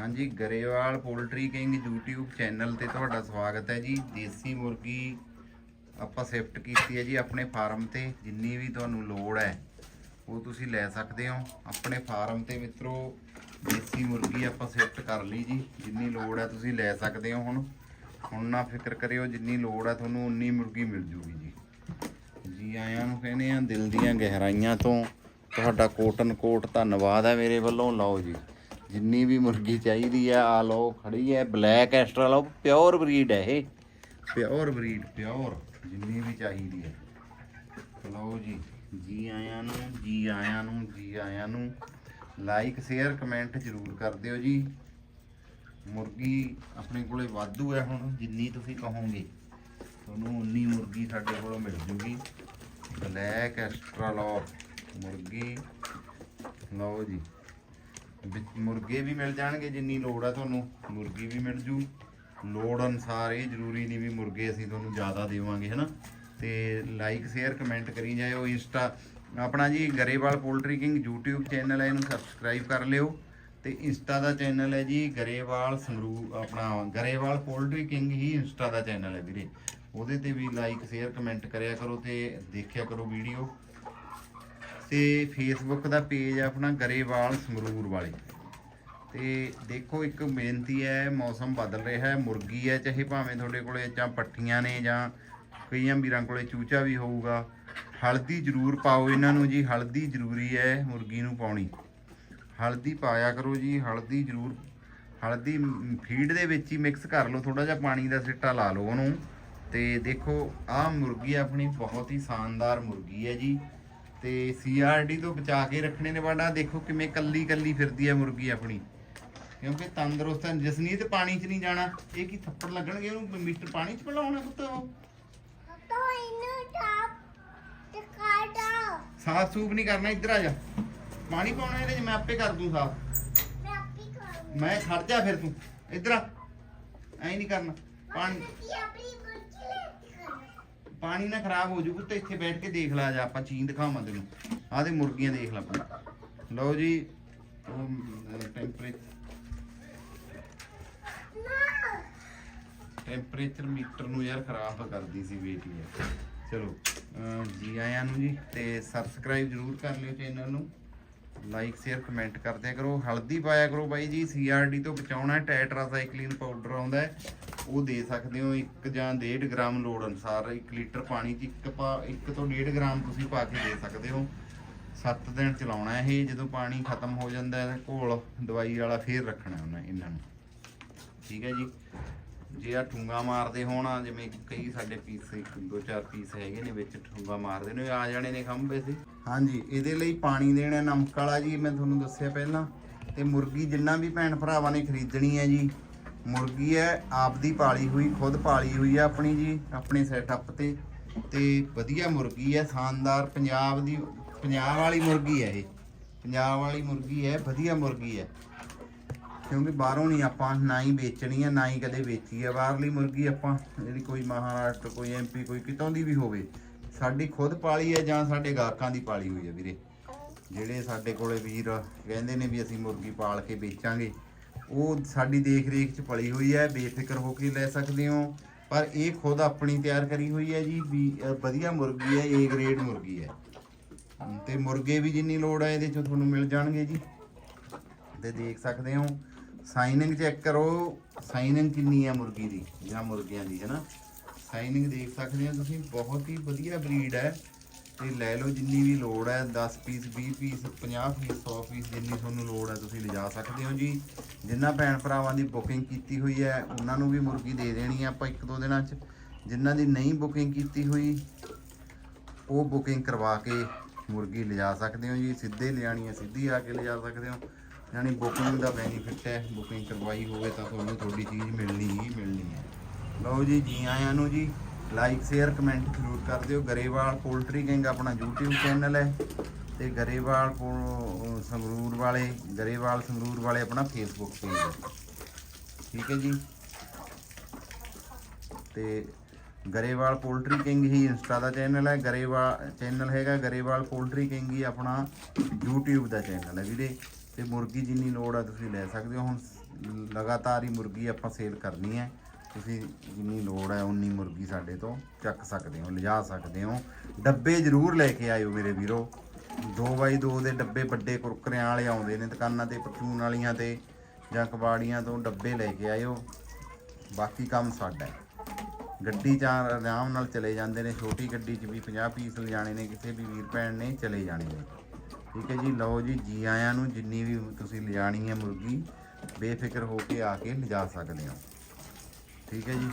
ਹਾਂਜੀ, Grewal poultry king YouTube channel ਤੇ ਤੁਹਾਡਾ ਸਵਾਗਤ ਹੈ ਜੀ। ਦੇਸੀ ਮੁਰਗੀ ਆਪਾਂ ਸ਼ਿਫਟ ਕੀਤੀ ਹੈ ਜੀ ਆਪਣੇ ਫਾਰਮ ਤੇ, ਜਿੰਨੀ ਵੀ ਤੁਹਾਨੂੰ ਲੋੜ ਹੈ, ਉਹ ਤੁਸੀਂ ਲੈ ਸਕਦੇ ਹੋ। ਆਪਣੇ ਫਾਰਮ ਤੇ ਮਿੱਤਰੋ, ਦੇਸੀ ਮੁਰਗੀ ਆਪਾਂ ਸ਼ਿਫਟ ਕਰ ਲਈ ਜੀ। ਜਿੰਨੀ ਲੋੜ ਹੈ ਤੁਸੀਂ ਲੈ ਸਕਦੇ ਹੋ ਹੁਣ। ਹੁਣ ਨਾ ਫਿਕਰ ਕਰਿਓ, ਜਿੰਨੀ ਲੋੜ ਹੈ ਤੁਹਾਨੂੰ, ਉਨੀ ਮੁਰਗੀ ਮਿਲ ਜੂਗੀ ਜੀ। ਜੀ ਆਇਆਂ ਨੂੰ ਕਹਿੰਦੇ ਆ ਦਿਲ ਦੀਆਂ ਗਹਿਰਾਈਆਂ ਤੋਂ ਤੁਹਾਡਾ ਕੋਟਨ ਕੋਟ ਧੰਨਵਾਦ ਹੈ ਮੇਰੇ ਵੱਲੋਂ। ਲਓ ਜੀ। ਜਿੰਨੀ ਵੀ ਮੁਰਗੀ ਚਾਹੀਦੀ ਆ ਆ ਲਓ ਖੜੀ ਹੈ ਬਲੈਕ ਐਸਟਰਾ ਲਓ ਪਿਓਰ ਬਰੀਡ ਹੈ ਇਹ। ਪਿਓਰ ਬਰੀਡ ਪਿਓਰ ਜਿੰਨੀ ਵੀ ਚਾਹੀਦੀ ਹੈ ਲਓ ਜੀ ਜੀ ਆਇਆਂ ਨੂੰ ਜੀ ਆਇਆਂ ਨੂੰ ਜੀ ਆਇਆਂ ਨੂੰ। ਲਾਈਕ ਸ਼ੇਅਰ ਕਮੈਂਟ ਜ਼ਰੂਰ ਕਰ ਦਿਓ ਜੀ। ਮੁਰਗੀ ਆਪਣੇ ਕੋਲੇ ਵਾਧੂ ਹੈ ਹੁਣ ਜਿੰਨੀ ਤੁਸੀਂ ਕਹੋਗੇ। ਤੁਹਾਨੂੰ ਉਨੀ ਮੁਰਗੀ ਸਾਡੇ ਕੋਲੋਂ ਮਿਲ ਜੂਗੀ। ਬਲੈਕ ਐਕਸਟਰਾ ਲਓ ਮੁਰਗੀ। ਲਓ ਜੀ। ਵਿੱਚ ਮੁਰਗੇ ਵੀ ਮਿਲ ਜਾਣਗੇ, ਜਿੰਨੀ ਲੋੜ ਆ ਤੁਹਾਨੂੰ, ਮੁਰਗੀ ਵੀ ਮਿਲ ਜੂ। ਲੋੜ ਅਨਸਾਰ ਇਹ ਜ਼ਰੂਰੀ ਨਹੀਂ ਵੀ ਮੁਰਗੇ ਅਸੀਂ ਤੁਹਾਨੂੰ ਜ਼ਿਆਦਾ ਦੇਵਾਂਗੇ, ਹਨਾ? ਤੇ ਲਾਈਕ ਸ਼ੇਅਰ ਕਮੈਂਟ ਕਰੀ ਜਾਇਓ ਇੰਸਟਾ। ਆਪਣਾ ਜੀ Grewal poultry king YouTube channel ਹੈ, ਇਹਨੂੰ ਸਬਸਕ੍ਰਾਈਬ ਕਰ ਲਿਓ। ਤੇ ਇੰਸਟਾ ਦਾ ਚੈਨਲ ਹੈ ਜੀ ਗਰੇਵਾਲ ਸੰਗਰੂ ਆਪਣਾ ਗਰੇਵਾਲ ਪੋਲਟਰੀ ਕਿੰਗ ਹੀ ਇੰਸਟਾ ਦਾ ਚੈਨਲ ਹੈ ਵੀਰੇ। ਉਹਦੇ ਤੇ ਵੀ ਲਾਈਕ ਸ਼ੇਅਰ ਕਮੈਂਟ ਕਰਿਆ ਕਰੋ ਤੇ ਦੇਖਿਆ ਕਰੋ ਵੀਡੀਓ ਤੇ ਫੇਸਬੁੱਕ ਦਾ ਪੇਜ ਹੈ ਆਪਣਾ ਗਰੇਵਾਲ ਸੰਗਰੂਰ ਵਾਲੇ। ਤੇ ਦੇਖੋ ਇੱਕ ਬੇਨਤੀ ਹੈ, ਮੌਸਮ ਬਦਲ ਰਿਹਾ ਹੈ, ਮੁਰਗੀ ਹੈ, ਚਾਹੇ ਭਾਵੇਂ ਤੁਹਾਡੇ ਕੋਲੇ ਜਾਂ ਪੱਠੀਆਂ ਨੇ ਜਾਂ ਕਈਆਂ ਵੀਰਾਂ ਕੋਲੇ ਚੂਚਾ ਵੀ ਹੋਊਗਾ, ਹਲਦੀ ਜ਼ਰੂਰ ਪਾਓ ਇਹਨਾਂ ਨੂੰ ਜੀ, ਹਲਦੀ ਜ਼ਰੂਰੀ ਹੈ ਮੁਰਗੀ ਨੂੰ ਪਾਉਣੀ। ਹਲਦੀ ਪਾਇਆ ਕਰੋ ਜੀ, ਹਲਦੀ ਜ਼ਰੂਰ, ਹਲਦੀ ਫੀਡ ਦੇ ਵਿੱਚ ਹੀ ਮਿਕਸ ਕਰ ਲਓ ਥੋੜਾ ਜਿਹਾ ਪਾਣੀ ਦਾ ਸਿੱਟਾ ਲਾ ਲਓ ਉਹਨੂੰ। ਤੇ ਦੇਖੋ, ਆਹ ਮੁਰਗੀ ਆਪਣੀ ਬਹੁਤ ਹੀ ਸ਼ਾਨਦਾਰ ਮੁਰਗੀ ਹੈ ਜੀ। ਤੇ ਸੀਆਰਡੀ ਤੋਂ ਬਚਾ ਕੇ ਰੱਖਣੇ ਨੇ ਬਾਂਡਾ ਦੇਖੋ ਕਿਵੇਂ ਕੱਲੀ ਕੱਲੀ ਫਿਰਦੀ ਹੈ ਮੁਰਗੀ ਆਪਣੀ। ਕਿਉਂਕਿ ਤੰਦਰੁਸਤ ਹੈ ਜਸਨੀਤ ਪਾਣੀ 'ਚ ਨਹੀਂ ਜਾਣਾ ਇਹ ਕੀ ਥੱਪੜ ਲੱਗਣਗੇ ਉਹਨੂੰ? ਮੀਟਰ ਪਾਣੀ 'ਚ ਪਲਾਉਣਾ ਪੁੱਤ ਉਹ? ਸਾਫ਼ ਸੂਪ ਨਹੀਂ ਕਰਨਾ ਇੱਧਰ ਆ ਜਾ। ਪਾਣੀ ਪਾਉਣਾ ਇਹਦੇ 'ਚ ਮੈਂ ਆਪੇ ਕਰ ਦੂੰ ਸਾਫ਼। ਮੈਂ ਆਪੇ ਕਰੂੰ ਮੈਂ ਖੜ ਜਾ ਫਿਰ ਤੂੰ। ਇੱਧਰ ਆ। ਐਂ ਨਹੀਂ ਕਰਨਾ। ਪਾਣੀ ਪਾਣੀ ਨਾ ਖਰਾਬ ਹੋ ਜੂ ਪੁੱਤ ਇੱਥੇ ਬੈਠ ਕੇ ਦੇਖ ਲਾ ਜਾ ਆਪਾਂ, ਚੀਨ ਦਿਖਾਵਾਂ ਤੈਨੂੰ। ਆਹ ਦੇ ਮੁਰਗੀਆਂ ਦੇਖ ਲਾ ਆਪਾਂ ਲਓ ਜੀ ਟੈਂਪਰੇਚਰ ਟੈਂਪਰੇਚਰ ਮੀਟਰ ਨੂੰ ਯਾਰ ਖਰਾਬ ਕਰਦੀ ਸੀ ਬੇਟੀ ਯਾਰ ਚਲੋ ਜੀ ਆਇਆਂ ਨੂੰ ਜੀ, ਤੇ ਸਬਸਕ੍ਰਾਈਬ ਜਰੂਰ ਕਰ ਲਿਓ ਚੈਨਲ ਨੂੰ। ਲਾਈਕ ਸ਼ੇਅਰ ਕਮੈਂਟ ਕਰਦਿਆ ਕਰੋ। ਹਲਦੀ ਪਾਇਆ ਕਰੋ ਬਾਈ ਜੀ ਸੀਆਰਡੀ ਤੋਂ ਬਚਾਉਣਾ ਹੈ, ਟੈਟਰਾਸਾਈਕਲਿਨ ਪਾਊਡਰ ਆਉਂਦਾ ਹੈ। ਉਹ ਦੇ ਸਕਦੇ ਹੋ 1 ਜਾਂ 1.5 ਗ੍ਰਾਮ ਲੋੜ ਅਨਸਾਰ 1 ਲੀਟਰ ਪਾਣੀ 'ਚ ਇੱਕ ਪਾ 1 ਤੋਂ 1.5 ਗ੍ਰਾਮ ਤੁਸੀਂ ਪਾ ਕੇ ਦੇ ਸਕਦੇ ਹੋ। 7 ਦਿਨ ਚਲਾਉਣਾ ਇਹ, ਜਦੋਂ ਪਾਣੀ ਖਤਮ ਹੋ ਜਾਂਦਾ ਹੈ, ਘੋਲ, ਦਵਾਈ ਵਾਲਾ ਫੇਰ ਰੱਖਣਾ ਉਹਨਾਂ ਇਹਨਾਂ ਨੂੰ। ਠੀਕ ਹੈ ਜੀ? ਜੇ ਆ ਠੁੰਗਾ ਮਾਰਦੇ ਹੋਣਾ ਜਿਵੇਂ ਕਈ ਸਾਡੇ ਪੀਸ ਇੱਕ, ਦੋ, ਚਾਰ ਪੀਸ ਹੈਗੇ ਨੇ ਵਿੱਚ ਠੁੰਗਾ ਮਾਰਦੇ ਨੇ ਆ ਜਾਣੇ ਨੇ ਖੰਭੇ ਸੀ ਹਾਂਜੀ, ਇਹਦੇ ਲਈ ਪਾਣੀ ਦੇਣਾ ਨਮਕ ਵਾਲਾ ਜੀ, ਮੈਂ ਤੁਹਾਨੂੰ ਦੱਸਿਆ ਪਹਿਲਾਂ। ਤੇ ਮੁਰਗੀ ਜਿੰਨਾ ਵੀ ਭੈਣ ਭਰਾਵਾਂ ਨੇ ਖਰੀਦਣੀ ਹੈ ਜੀ ਮੁਰਗੀ ਹੈ, ਆਪਦੀ ਪਾਲੀ ਹੋਈ, ਖੁਦ ਪਾਲੀ ਹੋਈ ਹੈ ਆਪਣੀ ਜੀ, ਆਪਣੇ ਸੈਟਅਪ ਤੇ। ਤੇ ਵਧੀਆ ਮੁਰਗੀ ਹੈ, ਸ਼ਾਨਦਾਰ ਪੰਜਾਬ ਦੀ, ਪੰਜਾਬ ਵਾਲੀ ਮੁਰਗੀ ਹੈ ਇਹ। ਪੰਜਾਬ ਵਾਲੀ ਮੁਰਗੀ ਹੈ, ਵਧੀਆ ਮੁਰਗੀ ਹੈ। ਕਿਉਂਕਿ ਬਾਹਰੋਂ ਨਹੀਂ ਆਪਾਂ, ਨਾ ਹੀ ਵੇਚਣੀ ਹੈ, ਨਾ ਹੀ ਕਦੇ ਵੇਚੀ ਹੈ। ਬਾਹਰਲੀ ਮੁਰਗੀ ਆਪਾਂ, ਜਿਹੜੀ ਕੋਈ ਮਹਾਰਾਸ਼ਟਰ, ਕੋਈ ਐਮਪੀ ਕੋਈ ਕਿਤੋਂ ਦੀ ਵੀ ਹੋਵੇ, ਸਾਡੀ ਖੁਦ ਪਾਲੀ ਹੈ ਜਾਂ ਸਾਡੇ ਗਾਹਕਾਂ ਦੀ ਪਾਲੀ ਹੋਈ ਹੈ ਵੀਰੇ। ਜਿਹੜੇ ਸਾਡੇ ਕੋਲੇ ਵੀਰ ਕਹਿੰਦੇ ਨੇ ਵੀ ਅਸੀਂ ਮੁਰਗੀ ਪਾਲ ਕੇ ਵੇਚਾਂਗੇ ਉਹ ਸਾਡੀ ਦੇਖ ਰੇਖ ਚ ਪਲੀ ਹੋਈ ਹੈ, ਬੇਫਿਕਰ ਹੋ ਕੇ ਲੈ ਸਕਦੇ ਹੋ। ਪਰ ਇਹ ਖੁਦ ਆਪਣੀ ਤਿਆਰ ਕਰੀ ਹੋਈ ਹੈ ਜੀ, ਵੀ ਵਧੀਆ ਮੁਰਗੀ ਹੈ ਏ ਗ੍ਰੇਡ ਮੁਰਗੀ ਹੈ। ਤੇ ਮੁਰਗੇ ਵੀ ਜਿੰਨੀ ਲੋੜ ਹੈ, ਇਹਦੇ ਚ ਤੁਹਾਨੂੰ ਮਿਲ ਜਾਣਗੇ ਜੀ। ਤੇ ਦੇਖ ਸਕਦੇ ਹੋ ਸਾਈਨਿੰਗ ਚੈੱਕ ਕਰੋ ਸਾਈਨਿੰਗ ਕਿੰਨੀ ਹੈ ਮੁਰਗੀ ਦੀ, ਜਾਂ ਮੁਰਗਿਆਂ ਦੀ, ਹੈ ਨਾ? ਸਾਈਨਿੰਗ ਦੇਖ ਸਕਦੇ ਹੋ ਤੁਸੀਂ, ਬਹੁਤ ਹੀ ਵਧੀਆ ਬਰੀਡ ਹੈ। ਤੇ ਲੈ ਲਓ ਜਿੰਨੀ ਵੀ ਲੋੜ ਹੈ 10 ਪੀਸ 20 ਪੀਸ 50 ਪੀਸ 100 ਪੀਸ ਜਿੰਨੀ ਤੁਹਾਨੂੰ ਲੋੜ ਹੈ ਤੁਸੀਂ ਲਿਜਾ ਸਕਦੇ ਹੋ ਜੀ। ਜਿਨ੍ਹਾਂ ਭੈਣ ਭਰਾਵਾਂ ਦੀ ਬੁਕਿੰਗ ਕੀਤੀ ਹੋਈ ਹੈ, ਉਹਨਾਂ ਨੂੰ ਵੀ ਮੁਰਗੀ ਦੇ ਦੇਣੀ ਹੈ ਆਪਾਂ ਇੱਕ ਦੋ ਦਿਨਾਂ 'ਚ। ਜਿਨ੍ਹਾਂ ਦੀ ਨਹੀਂ ਬੁਕਿੰਗ ਕੀਤੀ ਹੋਈ, ਉਹ ਬੁਕਿੰਗ ਕਰਵਾ ਕੇ ਮੁਰਗੀ ਲਿਜਾ ਸਕਦੇ ਹੋ ਜੀ। ਸਿੱਧੇ ਲਿਆਣੀ ਹੈ, ਸਿੱਧੀ ਆ ਕੇ ਲਿਜਾ ਸਕਦੇ ਹੋ। ਯਾਨੀ ਬੁਕਿੰਗ ਦਾ ਬੈਨੀਫਿਟ ਹੈ ਬੁਕਿੰਗ ਕਰਵਾਈ ਹੋਵੇ ਤਾਂ ਤੁਹਾਨੂੰ ਤੁਹਾਡੀ ਚੀਜ਼ ਮਿਲਣੀ ਹੀ ਮਿਲਣੀ ਹੈ। ਲਓ ਜੀ ਜੀ ਆਇਆਂ ਨੂੰ ਜੀ। ਲਾਈਕ ਸ਼ੇਅਰ ਕਮੈਂਟ ਜ਼ਰੂਰ ਕਰ ਦਿਓ। ਗਰੇਵਾਲ ਪੋਲਟਰੀ ਕਿੰਗ ਆਪਣਾ YouTube ਚੈਨਲ ਹੈ ਤੇ ਗਰੇਵਾਲ ਪੋ- ਸੰਗਰੂਰ ਵਾਲੇ, ਗਰੇਵਾਲ ਸੰਗਰੂਰ ਵਾਲੇ ਆਪਣਾ ਫੇਸਬੁੱਕ ਪੇਜ ਹੈ। ਠੀਕ ਹੈ ਜੀ? ਤੇ ਗਰੇਵਾਲ ਪੋਲਟਰੀ ਕਿੰਗ ਹੀ ਇੰਸਟਾ ਦਾ ਚੈਨਲ ਹੈ। ਗਰੇਵਾਲ ਚੈਨਲ ਹੈਗਾ, ਗਰੇਵਾਲ ਪੋਲਟਰੀ ਕਿੰਗ ਹੀ ਆਪਣਾ YouTube ਦਾ ਚੈਨਲ ਹੈ ਵੀਰੇ। ਤੇ ਮੁਰਗੀ ਜਿੰਨੀ ਲੋੜ ਆ ਤੁਸੀਂ ਲੈ ਸਕਦੇ ਹੋ। ਹੁਣ ਲਗਾਤਾਰ ਹੀ ਮੁਰਗੀ ਆਪਾਂ ਸੇਲ ਕਰਨੀ ਹੈ। ਤੁਸੀਂ ਜਿੰਨੀ ਲੋੜ ਹੈ, ਉਨੀ ਮੁਰਗੀ ਸਾਡੇ ਤੋਂ ਚੱਕ ਸਕਦੇ ਹੋ, ਲਿਜਾ ਸਕਦੇ ਹੋ। ਡੱਬੇ ਜ਼ਰੂਰ ਲੈ ਕੇ ਆਇਓ ਮੇਰੇ ਵੀਰੋ। 2x2 ਦੇ ਡੱਬੇ ਵੱਡੇ ਕੁਰਕਰਿਆਂ ਵਾਲੇ ਆਉਂਦੇ ਨੇ ਦੁਕਾਨਾਂ ਤੇ, ਪਰਚੂਨ ਵਾਲੀਆਂ ਤੇ, ਜਾਂ ਕਬਾੜੀਆਂ ਤੋਂ ਡੱਬੇ ਲੈ ਕੇ ਆਇਓ। ਬਾਕੀ ਕੰਮ ਸਾਡਾ ਹੈ। ਗੱਡੀ 'ਚ ਆਰਾਮ ਨਾਲ ਚਲੇ ਜਾਂਦੇ ਨੇ। ਛੋਟੀ ਗੱਡੀ 'ਚ ਵੀ 50 ਪੀਸ ਲਿਜਾਣੇ ਨੇ, ਕਿਸੇ ਵੀ ਵੀਰ ਭੈਣ ਨੇ ਚਲੇ ਜਾਣੇ ਨੇ। ਠੀਕ ਹੈ ਜੀ, ਲਓ ਜੀ ਜੀ ਆਇਆਂ ਨੂੰ ਜਿੰਨੀ ਵੀ ਤੁਸੀਂ ਲਿਜਾਣੀ ਹੈ ਮੁਰਗੀ, ਬੇਫਿਕਰ ਹੋ ਕੇ ਆ ਕੇ ਲਿਜਾ ਸਕਦੇ ਹੋ। ਠੀਕ ਹੈ ਜੀ।